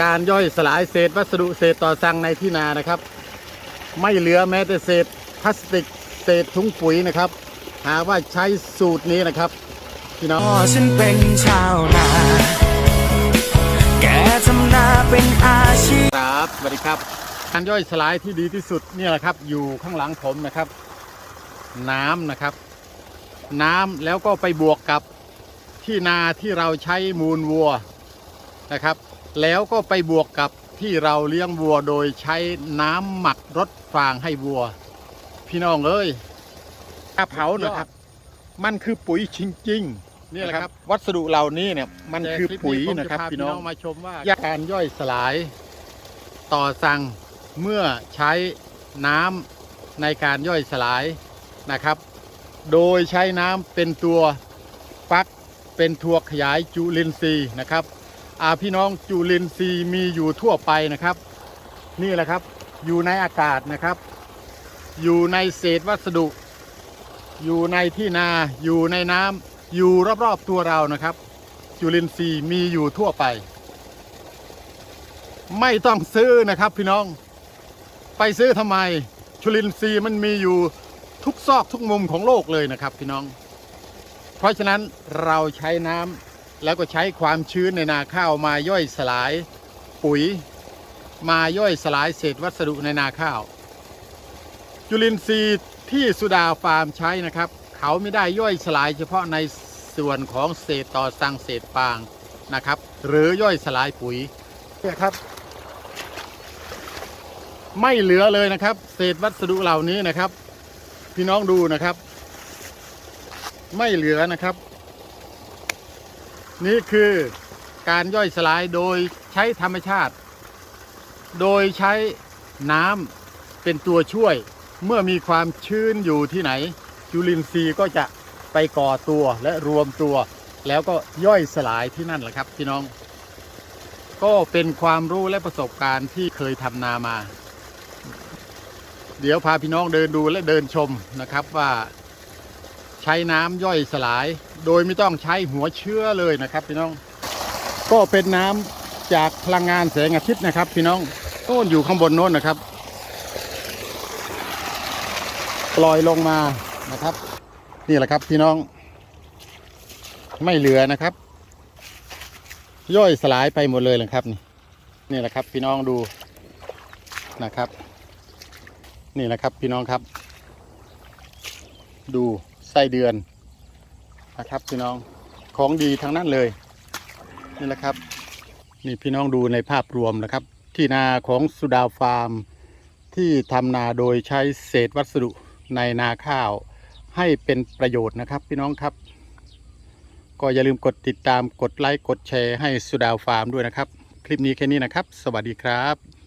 การย่อยสลายเศษวัสดุเศษต่อสั่งในที่นานะครับ ไม่เหลือแม้แต่เศษพลาสติกเศษถุงปุ๋ยนะครับ หาว่าใช้สูตรนี้นะครับพี่น้องพ่อฉันเป็นชาวนา แกทำนาเป็นอาชีพครับสวัสดีครับการย่อยสลายที่ดีที่สุดเนี่ยแหละครับ อยู่ข้างหลังผมนะครับ น้ำนะครับ น้ำแล้วก็ไปบวกกับที่นาที่เราใช้มูลวัวนะครับ แล้วก็ไปบวกกับที่เราเลี้ยงวัวโดยใช้น้ำหมักรดฟางให้วัว พี่น้องเอ้ยถ้าเผานะครับ มันคือปุ๋ยจริงๆนี่แหละครับ วัสดุเหล่านี้เนี่ยมันคือปุ๋ยนะครับ พี่น้องมาชมว่าการย่อยสลาย ต่อสั่งเมื่อใช้น้ำในการย่อยสลายนะครับ โดยใช้น้ำเป็นตัวฟักเป็นตัวขยายจุลินทรีย์นะครับอา พี่น้องจุลินทรีย์มีอยู่ทั่วไปนะครับ นี่แหละครับ อยู่ในอากาศนะครับ อยู่ในเศษวัสดุ อยู่ในที่นา อยู่ในน้ำอยู่รอบๆตัวเรานะครับ จุลินทรีย์มีอยู่ทั่วไป ไม่ต้องซื้อนะครับพี่น้อง ไปซื้อทำไม จุลินทรีย์มันมีอยู่ทุกซอกทุกมุมของโลกเลยนะครับพี่น้อง เพราะฉะนั้นเราใช้น้ำ แล้วก็ใช้ความชื้นในนาข้าวมาย่อยสลายปุ๋ย มาย่อยสลายเศษวัสดุในนาข้าว จุลินทรีย์ที่สุดาฟาร์มใช้นะครับ เขาไม่ได้ย่อยสลายเฉพาะในส่วนของเศษต่อสังเศษฟางนะครับ หรือย่อยสลายปุ๋ยเนี่ยครับ ไม่เหลือเลยนะครับ เศษวัสดุเหล่านี้นะครับ พี่น้องดูนะครับ ไม่เหลือนะครับ นี่คือการย่อยสลายโดยใช้ธรรมชาติ โดยใช้น้ำเป็นตัวช่วย เมื่อมีความชื้นอยู่ที่ไหน จุลินทรีย์ก็จะไปก่อตัวและรวมตัว แล้วก็ย่อยสลายที่นั่นแหละครับพี่น้อง ก็เป็นความรู้และประสบการณ์ที่เคยทำนามา เดี๋ยวพาพี่น้องเดินดูและเดินชมนะครับว่า ใช้น้ำย่อยสลาย โดยไม่ต้องใช้หัวเชื้อเลยนะครับพี่น้อง ก็เป็นน้ำจากพลังงานแสงอาทิตย์นะครับ พี่น้องโน่นอยู่ข้างบนโน้นนะครับ ปล่อยลงมานะครับ นี่แหละครับพี่น้อง ไม่เหลือนะครับ ย่อยสลายไปหมดเลยนะครับ นี่นี่แหละครับ พี่น้องดูนะครับ นี่แหละครับพี่น้องครับ ดู ไส้เดือนนะครับพี่น้องของดีทั้งนั้นเลยนี่แหละครับ นี่พี่น้องดูในภาพรวมนะครับ ที่นาของสุดาฟาร์ม ที่ทำนาโดยใช้เศษวัสดุในนาข้าว ให้เป็นประโยชน์นะครับพี่น้องครับก็อย่าลืมกดติดตามกดไลค์กดแชร์ให้สุดาฟาร์มด้วยนะครับ คลิปนี้แค่นี้นะครับ สวัสดีครับ